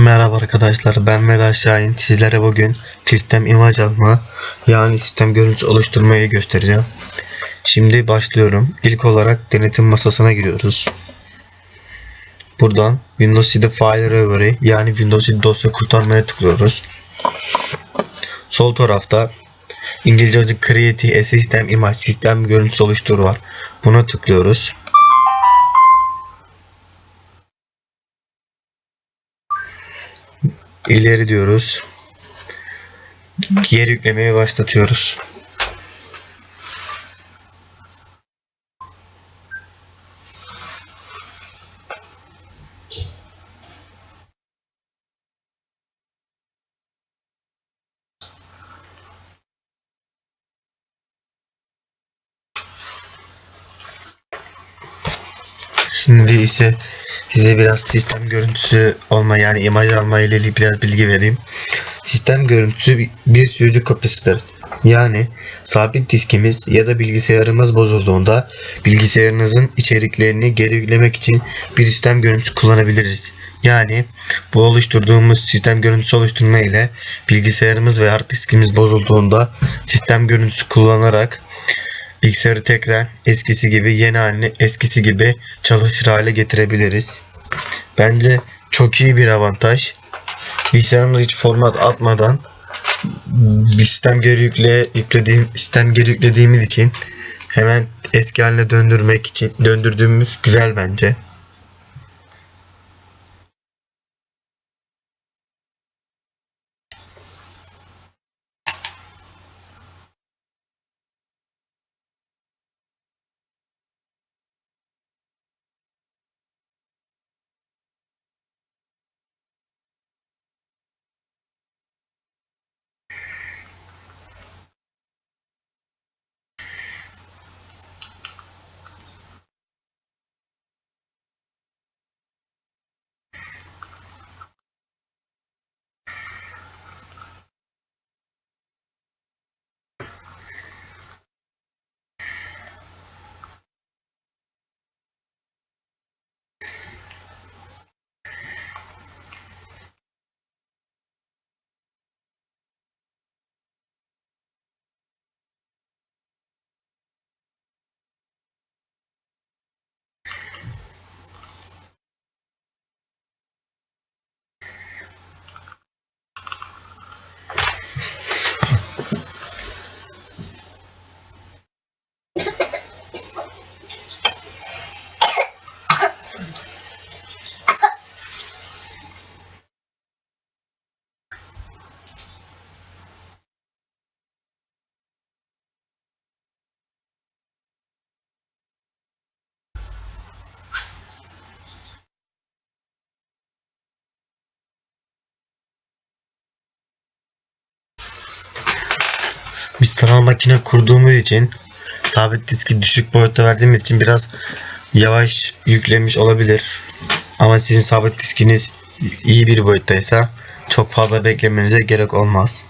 Merhaba arkadaşlar ben Vedat Şahin sizlere bugün sistem imaj alma yani sistem görüntüsü oluşturmayı göstereceğim. Şimdi başlıyorum. İlk olarak denetim masasına giriyoruz. Buradan Windows CD File Recovery yani Windows CD dosya kurtarmaya tıklıyoruz. Sol tarafta İngilizce Create a System Image sistem görüntüsü oluştur var. Buna tıklıyoruz. İleri diyoruz. Yer yüklemeye başlatıyoruz. Şimdi ise size biraz sistem görüntüsü olma yani imaj alma ile ilgili biraz bilgi vereyim. Sistem görüntüsü bir- sürücü kapasitör. Yani sabit diskimiz ya da bilgisayarımız bozulduğunda bilgisayarınızın içeriklerini geri yüklemek için bir sistem görüntüsü kullanabiliriz. Yani bu oluşturduğumuz sistem görüntüsü oluşturma ile bilgisayarımız ve hard diskimiz bozulduğunda sistem görüntüsü kullanarak bilgisayarı tekrar eskisi gibi yeni haline eskisi gibi çalışır hale getirebiliriz. Bence çok iyi bir avantaj. Bilgisayarımız hiç format atmadan sistem geri yükle yüklediğim sistem geri yüklediğimiz için hemen eski haline döndürmek için döndürdüğümüz güzel bence. Biz sanal makine kurduğumuz için sabit diski düşük boyutta verdiğimiz için biraz yavaş yüklemiş olabilir. Ama sizin sabit diskiniz iyi bir boyuttaysa çok fazla beklemenize gerek olmaz.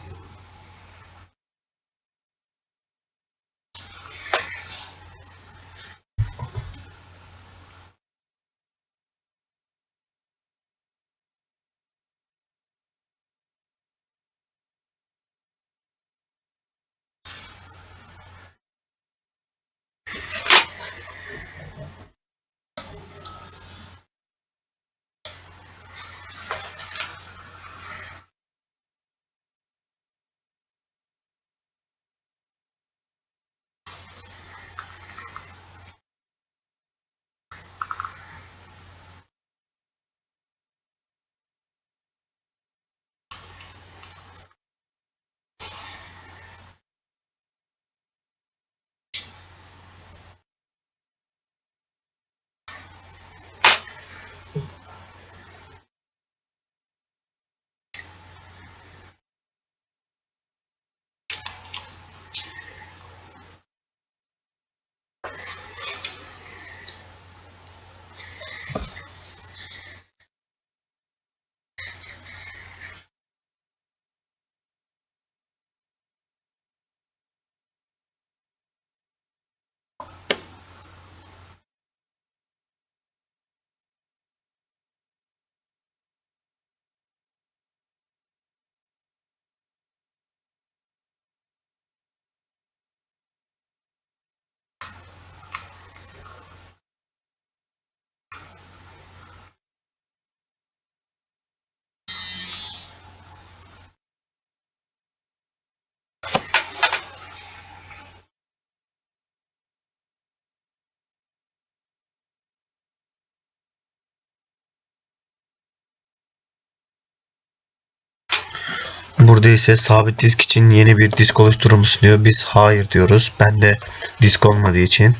Burada ise sabit disk için yeni bir disk oluşturur musun diyor. Biz hayır diyoruz. Ben de disk olmadığı için.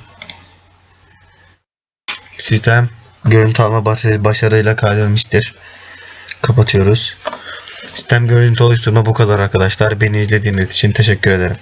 Sistem görüntü alma başarı- başarıyla kaydedilmiştir. Kapatıyoruz. Sistem görüntü oluşturma bu kadar arkadaşlar. Beni izlediğiniz için teşekkür ederim.